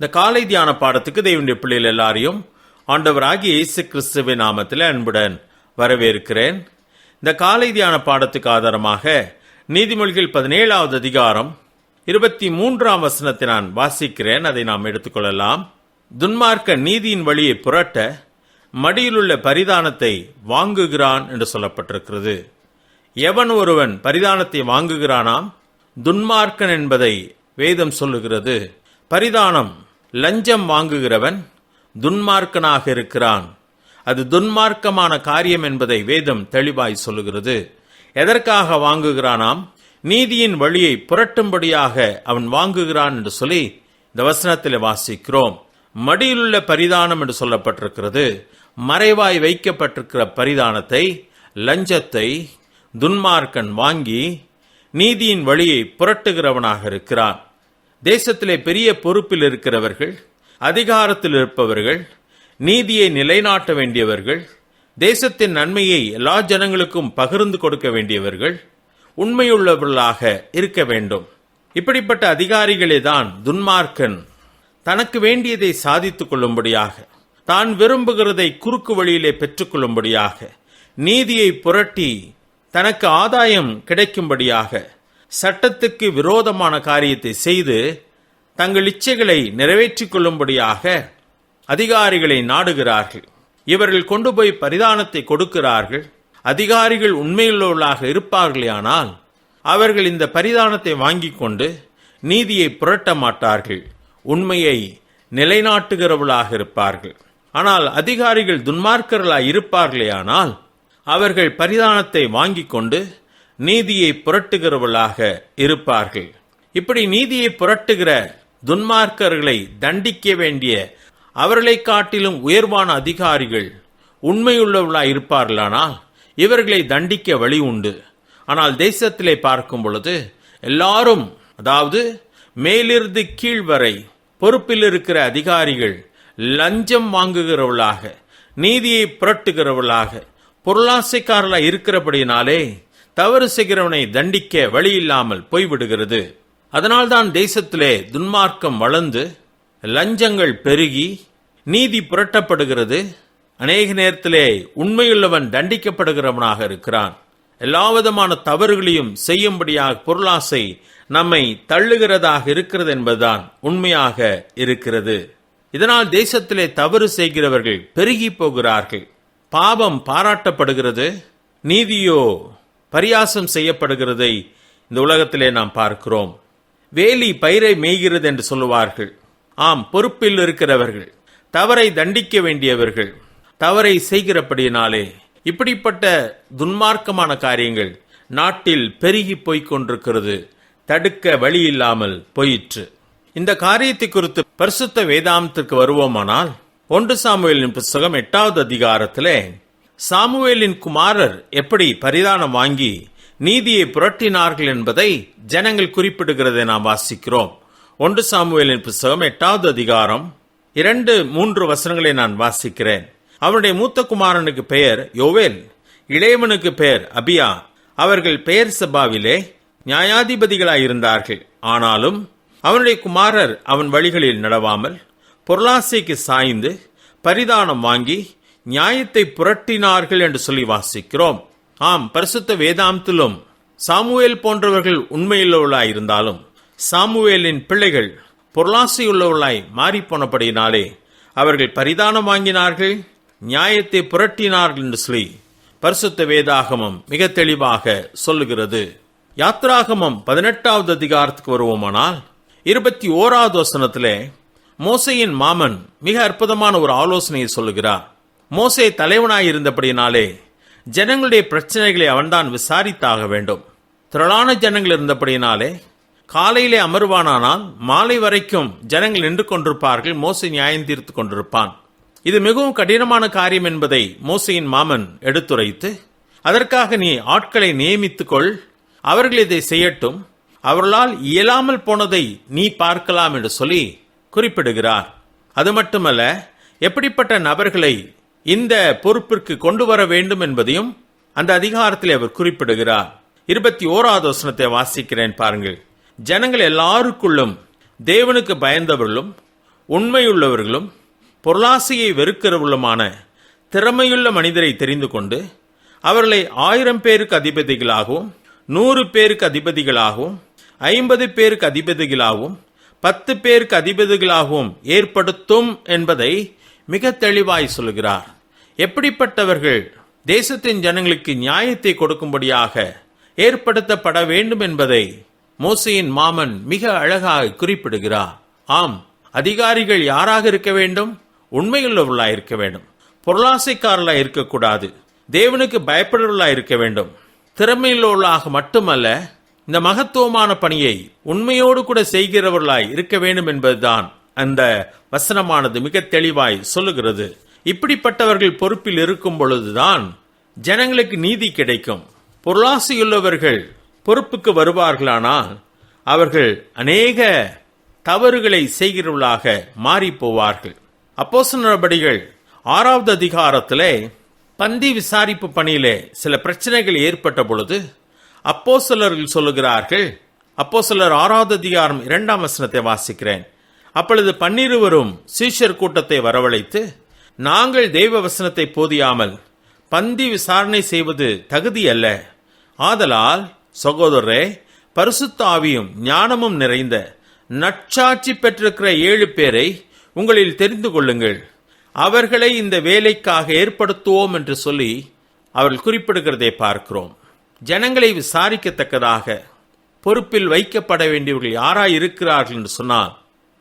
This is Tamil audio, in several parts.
இந்த காலை தியான பாடத்துக்கு தேவனுடைய பிள்ளைகள் எல்லாரையும் ஆண்டவராகிய இயேசு கிறிஸ்துவின் நாமத்தில் அன்புடன் வரவேற்கிறேன். இந்த காலை தியான பாடத்துக்கு ஆதாரமாக நீதிமொழிகள் பதினேழாவது அதிகாரம் இருபத்தி மூன்றாம் வசனத்தை நான் வாசிக்கிறேன். அதை நாம் எடுத்துக்கொள்ளலாம். துன்மார்க்க நீதியின் வழியை புரட்ட மடியிலுள்ள பரிதானத்தை வாங்குகிறான் என்று சொல்லப்பட்டிருக்கிறது. எவன் ஒருவன் பரிதானத்தை வாங்குகிறானாம்? துன்மார்க்கன் என்பதை வேதம் சொல்லுகிறது. பரிதானம் லஞ்சம் வாங்குகிறவன் துன்மார்க்கனாக இருக்கிறான். அது துன்மார்க்கமான காரியம் என்பதை வேதம் தெளிவாய் சொல்லுகிறது. எதற்காக வாங்குகிறானாம்? நீதியின் வழியை புரட்டும்படியாக அவன் வாங்குகிறான் என்று சொல்லி இந்த வசனத்தில் வாசிக்கிறோம். மடியிலுள்ள பரிதானம் என்று சொல்லப்பட்டிருக்கிறது. மறைவாய் வைக்கப்பட்டிருக்கிற பரிதானத்தை லஞ்சத்தை துன்மார்க்கன் வாங்கி நீதியின் வழியை புரட்டுகிறவனாக இருக்கிறான். தேசத்திலே பெரிய பொறுப்பில் இருக்கிறவர்கள் அதிகாரத்தில் இருப்பவர்கள் நீதியை நிலைநாட்ட வேண்டியவர்கள் தேசத்தின் நன்மையை எல்லா ஜனங்களுக்கும் பகிர்ந்து கொடுக்க வேண்டியவர்கள் உண்மையுள்ளவர்களாக இருக்க வேண்டும். இப்படிப்பட்ட அதிகாரிகளே தான் துன்மார்க்கன். தனக்கு வேண்டியதை சாதித்துக் கொள்ளும்படியாக தான் விரும்புகிறதை குறுக்கு வழியிலே பெற்றுக்கொள்ளும்படியாக நீதியை புரட்டி தனக்கு ஆதாயம் கிடைக்கும்படியாக சட்டத்துக்கு விரோதமான காரியத்தை செய்து தங்கள் இச்சைகளை நிறைவேற்றிக் கொள்ளும்படியாக அதிகாரிகளை நாடுகிறார்கள். இவர்கள் கொண்டு போய் பரிதானத்தை கொடுக்கிறார்கள். அதிகாரிகள் உண்மையுள்ளவர்களாக இருப்பார்களேயானால் அவர்கள் இந்த பரிதானத்தை வாங்கிக் கொண்டு நீதியை புரட்ட மாட்டார்கள். உண்மையை நிலைநாட்டுகிறவர்களாக இருப்பார்கள். ஆனால் அதிகாரிகள் துன்மார்க்கர்களாய் இருப்பார்களேயானால் அவர்கள் பரிதானத்தை வாங்கிக் கொண்டு நீதியை புரட்டுகிறவர்களாக இருப்பார்கள். இப்படி நீதியை புரட்டுகிற துன்மார்க்கர்களை தண்டிக்க வேண்டிய அவர்களை காட்டிலும் உயர்வான அதிகாரிகள் உண்மையுள்ளவர்களாக இருப்பார்களானால் இவர்களை தண்டிக்க வழி உண்டு. ஆனால் தேசத்திலே பார்க்கும் பொழுது எல்லாரும் அதாவது மேலிருந்து கீழ் வரை பொறுப்பில் இருக்கிற அதிகாரிகள் லஞ்சம் வாங்குகிறவர்களாக நீதியை புரட்டுகிறவர்களாக பொருளாசைக்காரர்களாக இருக்கிறபடினாலே தவறு செய்கிறவனை தண்டிக்க வழியில்லாமல் போய்விடுகிறது. அதனால்தான் தேசத்திலே துன்மார்க்கம் வளர்ந்து லஞ்சங்கள் பெருகி நீதி புரட்டப்படுகிறது. அநேக நேரத்திலே உண்மையுள்ளவன் தண்டிக்கப்படுகிறவனாக இருக்கிறான். எல்லாவிதமான தவறுகளையும் செய்யும்படியாக பொருளாசை நம்மை தள்ளுகிறதாக இருக்கிறது என்பதுதான் உண்மையாக இருக்கிறது. இதனால் தேசத்திலே தவறு செய்கிறவர்கள் பெருகி போகிறார்கள். பாவம் பாராட்டப்படுகிறது. நீதியோ பரியாசம் செய்யப்படுகிறதை இந்த உலகத்திலே நாம் பார்க்கிறோம். வேலி பயிரை மேய்கிறது என்று சொல்லுவார்கள். ஆம் பொறுப்பில் இருக்கிறவர்கள். தவறை தண்டிக்க வேண்டியவர்கள். தவறை செய்கிறபடியினாலே இப்படிப்பட்ட துன்மார்க்கமான காரியங்கள் நாட்டில் பெருகி போய்க் கொண்டிருக்கிறது. தடுக்க வழி இல்லாமல் போயிற்று. இந்த காரியத்தை குறித்து பரிசுத்த வேதாந்தத்திற்கு வருவோமானால் ஒன்று சாமுவேலின் புஸ்தகம் எட்டாவது அதிகாரத்திலே சாமுவேலின் குமாரர் எப்படி பரிதானம் வாங்கி நீதியை புரட்டினார்கள் என்பதை ஜனங்கள் குறிப்பிடுகிறதை நாம் வாசிக்கிறோம். ஒன்று சாமுவேலின் புஸ்தகம் எட்டாவது அதிகாரம் இரண்டு மூன்று வசனங்களை நான் வாசிக்கிறேன். அவனுடைய மூத்த குமாரனுக்கு பெயர் யோவேல் இளையவனுக்கு பெயர் அபியா. அவர்கள் பெயர் சபாவிலே நியாயாதிபதிகளாயிருந்தார்கள். ஆனாலும் அவனுடைய குமாரர் அவன் வழிகளில் நடவாமல் பொருளாசைக்கு சாய்ந்து பரிதானம் வாங்கி நியாயத்தை புரட்டினார்கள் என்று சொல்லி வாசிக்கிறோம். ஆம் பரிசுத்த வேதாந்திலும் சாமுவேல் போன்றவர்கள் உண்மையுள்ளவர்களாய் இருந்தாலும் சாமுவேலின் பிள்ளைகள் பொருளாசையுள்ளவர்களாய் மாறிப்போனபடியினாலே அவர்கள் பரிதானம் வாங்கினார்கள் நியாயத்தை புரட்டினார்கள் என்று சொல்லி பரிசுத்த வேதாகமம் மிக தெளிவாக சொல்லுகிறது. யாத்ராகமம் பதினெட்டாவது அதிகாரத்துக்கு வருவோமானால் இருபத்தி ஓராவது வசனத்திலே மோசையின் மாமன் மிக அற்புதமான ஒரு ஆலோசனையை சொல்லுகிறார். மோசே தலைவனாயிருந்தபடியினாலே ஜனங்களுடைய பிரச்சனைகளை அவன்தான் விசாரித்தாக வேண்டும். திரளான ஜனங்கள் இருந்தபடியினாலே காலையிலே அமர்வானானால் மாலை வரைக்கும் ஜனங்கள் நின்று கொண்டிருப்பார்கள் மோசை நியாயம் தீர்த்து கொண்டிருப்பான். இது மிகவும் கடினமான காரியம் என்பதை மோசையின் மாமன் எடுத்துரைத்து அதற்காக நீ ஆட்களை நியமித்துக்கொள் அவர்கள் இதை செய்யட்டும் அவர்களால் இயலாமல் போனதை நீ பார்க்கலாம் என்று சொல்லி குறிப்பிடுகிறார். அது மட்டுமல்ல எப்படிப்பட்ட நபர்களை இந்த பொறுப்பிற்கு கொண்டு வர வேண்டும் என்பதையும் அந்த அதிகாரத்தில் அவர் குறிப்பிடுகிறார். இருபத்தி ஓராவது வசனத்தை வாசிக்கிறேன் பாருங்கள். ஜனங்கள் எல்லாருக்குள்ளும் தேவனுக்கு பயந்தவர்களும் உண்மையுள்ளவர்களும் பொருளாசையை வெறுக்கிறவர்களுமான திறமையுள்ள மனிதரை தெரிந்து கொண்டு அவர்களை ஆயிரம் பேருக்கு அதிபதிகளாகவும் நூறு பேருக்கு அதிபதிகளாகவும் ஐம்பது பேருக்கு அதிபதிகளாகவும் பத்து பேருக்கு அதிபதிகளாகவும் ஏற்படுத்தும் என்பதை மிக தெளிவாய் சொல்கிறார் எப்படிப்பட்டவர்கள் தேசத்தின் ஜனங்களுக்கு நியாயத்தை கொடுக்கும்படியாக ஏற்படுத்தப்பட வேண்டும் என்பதை மோசையின் மாமன் மிக அழகாக குறிப்பிடுகிறார். ஆம் அதிகாரிகள் யாராக இருக்க வேண்டும்? உண்மையுள்ளவர்களாக இருக்க வேண்டும். பொருளாசைக்காரர்களா இருக்கக்கூடாது. தேவனுக்கு பயப்படுவர்களா இருக்க வேண்டும். திறமையுள்ளவர்களாக மட்டுமல்ல இந்த மகத்துவமான பணியை உண்மையோடு கூட செய்கிறவர்களாய் இருக்க வேண்டும் என்பதுதான் அந்த வசனமானது மிக தெளிவாய் சொல்லுகிறது. இப்படிப்பட்டவர்கள் பொறுப்பில் இருக்கும் பொழுதுதான் ஜனங்களுக்கு நீதி கிடைக்கும். பொருளாசையுள்ளவர்கள் பொறுப்புக்கு வருவார்களானால் அவர்கள் அநேக தவறுகளை செய்கிறவர்களாக மாறி போவார்கள் அப்போச நடபடிகள் ஆறாவது அதிகாரத்திலே பந்தி விசாரிப்பு பணியிலே சில பிரச்சனைகள் ஏற்பட்ட பொழுது அப்போ சிலர்கள் சொல்லுகிறார்கள். அப்போ சிலர் ஆறாவது அதிகாரம் இரண்டாம் வசனத்தை வாசிக்கிறேன். அப்பொழுது பன்னிருவரும் சீஷர் கூட்டத்தை வரவழைத்து நாங்கள் தெய்வ வசனத்தை போதியாமல் பந்தி விசாரணை செய்வது தகுதி அல்ல ஆதலால் சகோதரரே பரிசுத்த ஆவியும் ஞானமும் நிறைந்த நற்சாட்சி பெற்றிருக்கிற ஏழு பேரை உங்களில் தெரிந்து கொள்ளுங்கள். அவர்களை இந்த வேலைக்காக ஏற்படுத்துவோம் என்று சொல்லி அவர்கள் குறிப்பிடுகிறதை பார்க்கிறோம். ஜனங்களை விசாரிக்கத்தக்கதாக பொறுப்பில் வைக்கப்பட வேண்டியவர்கள் யாராய் இருக்கிறார்கள் என்று சொன்னால்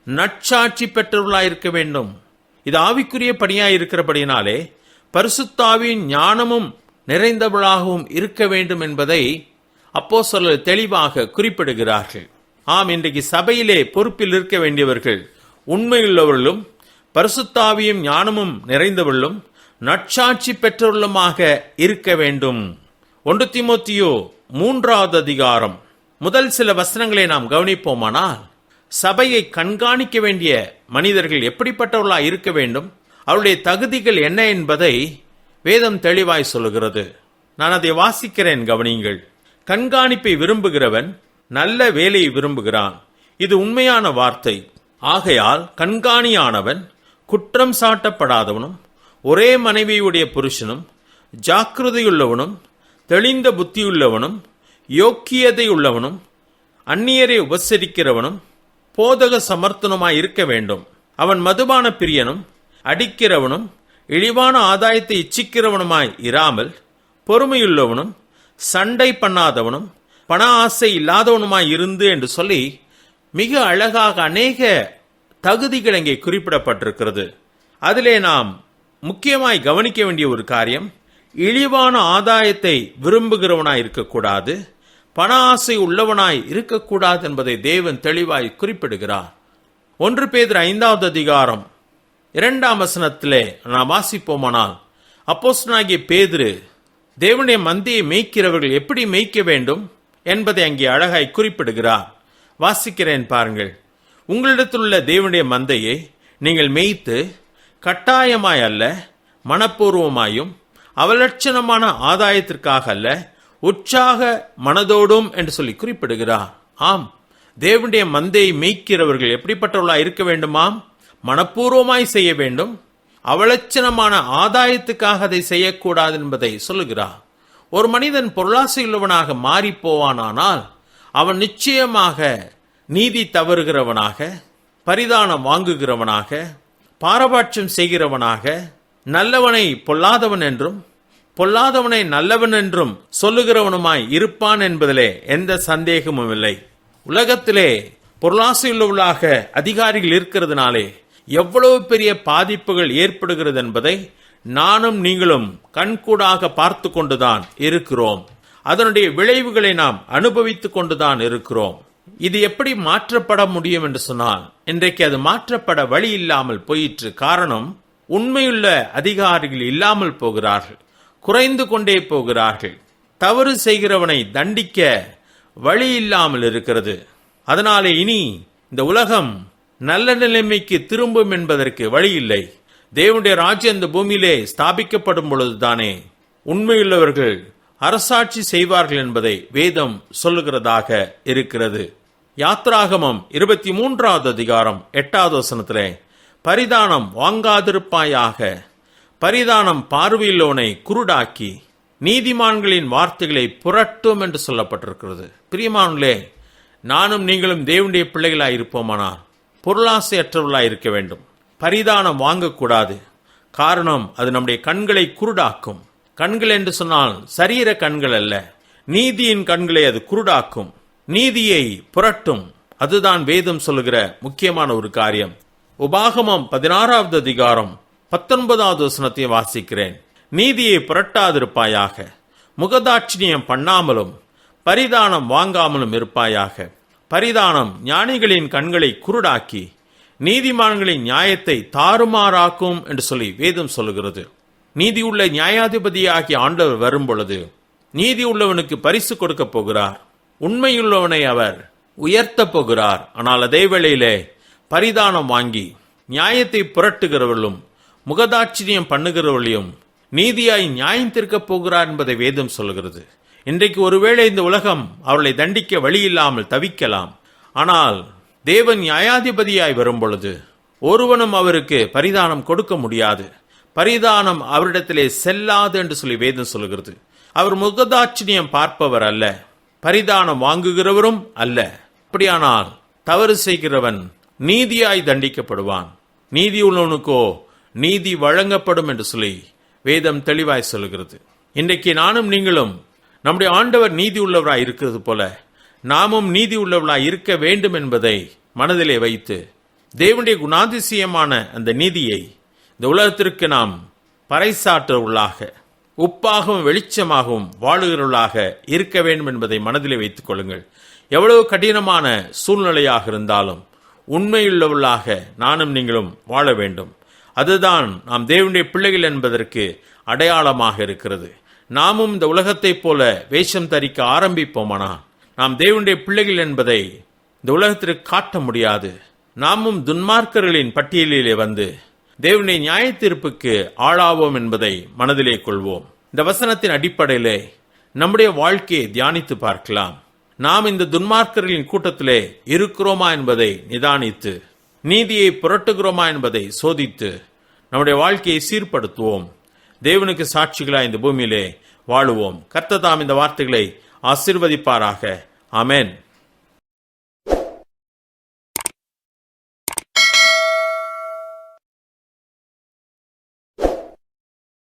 நற்சாட்சி பெற்றவர்களாயிருக்க வேண்டும். இது ஆவிக்குரிய பணியாய் இருக்கிறபடினாலே பரிசுத்தாவின் ஞானமும் நிறைந்தவளாகவும் இருக்க வேண்டும் என்பதை அப்போ சொல்ல தெளிவாக குறிப்பிடுகிறார்கள். ஆம் இன்றைக்கு சபையிலே பொறுப்பில் இருக்க வேண்டியவர்கள் உண்மையுள்ளவர்களும் பரிசுத்தாவியும் ஞானமும் நிறைந்தவர்களும் நற்சாட்சி பெற்றவர்களுமாக இருக்க வேண்டும். ஒன்று திமுத்தியோ மூன்றாவது அதிகாரம். முதல் சில வசனங்களை நாம் கவனிப்போமானால் சபையை கண்காணிக்க வேண்டிய மனிதர்கள் எப்படிப்பட்டவர்களாக இருக்க வேண்டும்? அவருடைய தகுதிகள் என்ன என்பதை வேதம் தெளிவாய் சொல்லுகிறது. நான் அதை வாசிக்கிறேன் கவனியுங்கள். கண்காணிப்பை விரும்புகிறவன் நல்ல வேலையை விரும்புகிறான். இது உண்மையான வார்த்தை. ஆகையால் கண்காணியானவன் குற்றம் சாட்டப்படாதவனும் ஒரே மனைவியுடைய புருஷனும் ஜாக்கிரதையுள்ளவனும் தெளிந்த புத்தியுள்ளவனும் யோக்கியதை உள்ளவனும் அந்நியரை உபசரிக்கிறவனும் போதக சமர்த்தனமாய் இருக்க வேண்டும். அவன் மதுபான பிரியனும் அடிக்கிறவனும் இழிவான ஆதாயத்தை இச்சிக்கிறவனுமாய் இராமல் பொறுமையுள்ளவனும் சண்டை பண்ணாதவனும் பண ஆசை இல்லாதவனுமாய் இருந்து என்று சொல்லி மிக அழகாக அநேக தகுதிகள் இங்கே குறிப்பிடப்பட்டிருக்கிறது. அதிலே நாம் முக்கியமாய் கவனிக்க வேண்டிய ஒரு காரியம் இழிவான ஆதாயத்தை விரும்புகிறவனாய் இருக்கக்கூடாது. பண ஆசை உள்ளவனாய் இருக்கக்கூடாது என்பதை தேவன் தெளிவாய் குறிப்பிடுகிறார். ஒன்று பேதர் ஐந்தாவது அதிகாரம் இரண்டாம் வசனத்திலே நாம் வாசிப்போமானால் அப்போஸ்டனாகிய பேதிரு தேவனுடைய மந்தியை மேய்க்கிறவர்கள் எப்படி மேய்க்க வேண்டும்? என்பதை அங்கே அழகாய் குறிப்பிடுகிறார். வாசிக்கிறேன் பாருங்கள். உங்களிடத்தில் உள்ள தேவனுடைய மந்தையை நீங்கள் மேய்த்து கட்டாயமாய் அல்ல மனப்பூர்வமாயும் அவலட்சணமான ஆதாயத்திற்காக அல்ல உற்சாக மனதோடும் என்று சொல்லி குறிப்பிடுகிறார். ஆம் தேவனுடைய மந்தையை மேய்க்கிறவர்கள் எப்படிப்பட்டவர்களாக இருக்க வேண்டுமாம்? மனப்பூர்வமாய் செய்ய வேண்டும். அவலட்சணமான ஆதாயத்துக்காக அதை செய்யக்கூடாது என்பதை சொல்லுகிறார். ஒரு மனிதன் பொருளாசையுள்ளவனாக மாறி போவானானால் அவன் நிச்சயமாக நீதி தவறுகிறவனாக பரிதானம் வாங்குகிறவனாக பாரபாட்சம் செய்கிறவனாக நல்லவனை பொல்லாதவன் என்றும் பொல்லாதவனை நல்லவன் என்றும் சொல்லுகிறவனுமாய் இருப்பான் என்பதிலே எந்த சந்தேகமும் இல்லை. உலகத்திலே பொருளாசையுள்ளவர்களாக அதிகாரிகள் இருக்கிறதுனாலே எவ்வளவு பெரிய பாதிப்புகள் ஏற்படுகிறது என்பதை நானும் நீங்களும் கண்கூடாக பார்த்து கொண்டுதான் இருக்கிறோம். அதனுடைய விளைவுகளை நாம் அனுபவித்துக் கொண்டுதான் இருக்கிறோம். இது எப்படி மாற்றப்பட முடியும் என்று சொன்னால் இன்றைக்கு அது மாற்றப்பட வழி இல்லாமல் போயிற்று. காரணம் உண்மையுள்ள அதிகாரிகள் இல்லாமல் போகிறார்கள். குறைந்து கொண்டே போகிறார்கள். தவறு செய்கிறவனை தண்டிக்க வழி இல்லாமல் இருக்கிறது. அதனாலே இனி இந்த உலகம் நல்ல நிலைமைக்கு திரும்பும் என்பதற்கு வழி இல்லை. தேவனுடைய ராஜ்யம் இந்த பூமியிலே ஸ்தாபிக்கப்படும் பொழுதுதானே உண்மையுள்ளவர்கள் அரசாட்சி செய்வார்கள் என்பதை வேதம் சொல்லுகிறதாக இருக்கிறது. யாத்ராகமம் இருபத்தி மூன்றாவது அதிகாரம் எட்டாவது வசனத்திலே பரிதானம் வாங்காதிருப்பாயாக பரிதானம் பார்வையிலோனை குருடாக்கி நீதிமான்களின் வார்த்தைகளை புரட்டும் என்று சொல்லப்பட்டிருக்கிறது. பிரியமானே நானும் நீங்களும் தேவனுடைய பிள்ளைகளாய் இருப்போமானால் பொருளாசையற்றவர்களாய் இருக்க வேண்டும். பரிதானம் வாங்கக்கூடாது. காரணம் அது நம்முடைய கண்களை குருடாக்கும். கண்கள் என்று சொன்னால் சரீர கண்கள் அல்ல. நீதியின் கண்களை அது குருடாக்கும். நீதியை புரட்டும். அதுதான் வேதம் சொல்லுகிற முக்கியமான ஒரு காரியம். உபாகமம் பதினாறாவது அதிகாரம் பத்தொன்பதாவது வசனத்தை வாசிக்கிறேன். நீதியை புரட்டாதிருப்பாயாக முகதாட்சிணியம் பண்ணாமலும் பரிதானம் வாங்காமலும் இருப்பாயாக. பரிதானம் ஞானிகளின் கண்களை குருடாக்கி நீதிமான்களின் நியாயத்தை தாறுமாறாக்கும் என்று சொல்லி வேதம் சொல்லுகிறது. நீதி உள்ள நியாயாதிபதியாகி ஆண்டவர் வரும் பொழுது நீதி உள்ளவனுக்கு பரிசு கொடுக்க போகிறார். உண்மையுள்ளவனை அவர் உயர்த்தப் போகிறார். ஆனால் அதே வேளையிலே பரிதானம் வாங்கி நியாயத்தை புரட்டுகிறவர்களும் முகதாட்சியம் பண்ணுகிறவர்களையும் நீதியாய் நியாயம் தீர்க்கப் போகிறார் என்பதை வேதம் சொல்கிறது இன்றைக்கு ஒருவேளை இந்த உலகம் அவர்களை தண்டிக்க வழி இல்லாமல் தவிக்கலாம். ஆனால் தேவன் நியாயாதிபதியாய் வரும் பொழுது ஒருவனும் அவருக்கு பரிதானம் கொடுக்க முடியாது. பரிதானம் அவரிடத்திலே செல்லாது என்று சொல்லி வேதம் சொல்கிறது அவர் முகதாட்சியம் பார்ப்பவர் அல்ல பரிதானம் வாங்குகிறவரும் அல்ல. அப்படியானால் தவறு செய்கிறவன் நீதியாய் தண்டிக்கப்படுவான். நீதி உள்ளவனுக்கோ நீதி வழங்கப்படும் என்று சொல்லி வேதம் தெளிவாய் சொல்கிறது இன்றைக்கு நானும் நீங்களும் நம்முடைய ஆண்டவர் நீதி உள்ளவராய் இருக்கிறது போல நாமும் நீதி உள்ளவர்களாய் இருக்க வேண்டும் என்பதை மனதிலே வைத்து தேவனுடைய குணாதிசயமான அந்த நீதியை இந்த உலகத்திற்கு நாம் பறைசாற்றவர்களாக உப்பாகவும் வெளிச்சமாகவும் வாழுகிறவர்களாக இருக்க வேண்டும் என்பதை மனதிலே வைத்துக் கொள்ளுங்கள். எவ்வளவு கடினமான சூழ்நிலையாக இருந்தாலும் உண்மையுள்ளவர்களாக நானும் நீங்களும் வாழ வேண்டும். அதுதான் நாம் தேவனுடைய பிள்ளைகள் என்பதற்கு அடையாளமாக இருக்கிறது. நாமும் இந்த உலகத்தைப் போல வேஷம் தரிக்க ஆரம்பிப்போமானா? நாம் தேவனுடைய பிள்ளைகள் என்பதை இந்த உலகத்திற்கு காட்ட முடியாது. நாமும் துன்மார்க்கர்களின் பட்டியலிலே வந்து தேவனுடைய நியாய தீர்ப்புக்கு ஆளாவோம் என்பதை மனதிலே கொள்வோம். இந்த வசனத்தின் அடிப்படையிலே நம்முடைய வாழ்க்கையை தியானித்து பார்க்கலாம். நாம் இந்த துன்மார்க்கர்களின் கூட்டத்திலே இருக்கிறோமா என்பதை நிதானித்து நீதியை புரட்டுகிறோமா என்பதை சோதித்து நம்முடைய வாழ்க்கையை சீர்படுத்துவோம். தேவனுக்கு சாட்சிகளாக இந்த பூமியிலே வாழுவோம். கர்த்ததாம் இந்த வார்த்தைகளை ஆசிர்வதிப்பாராக. ஆமென்.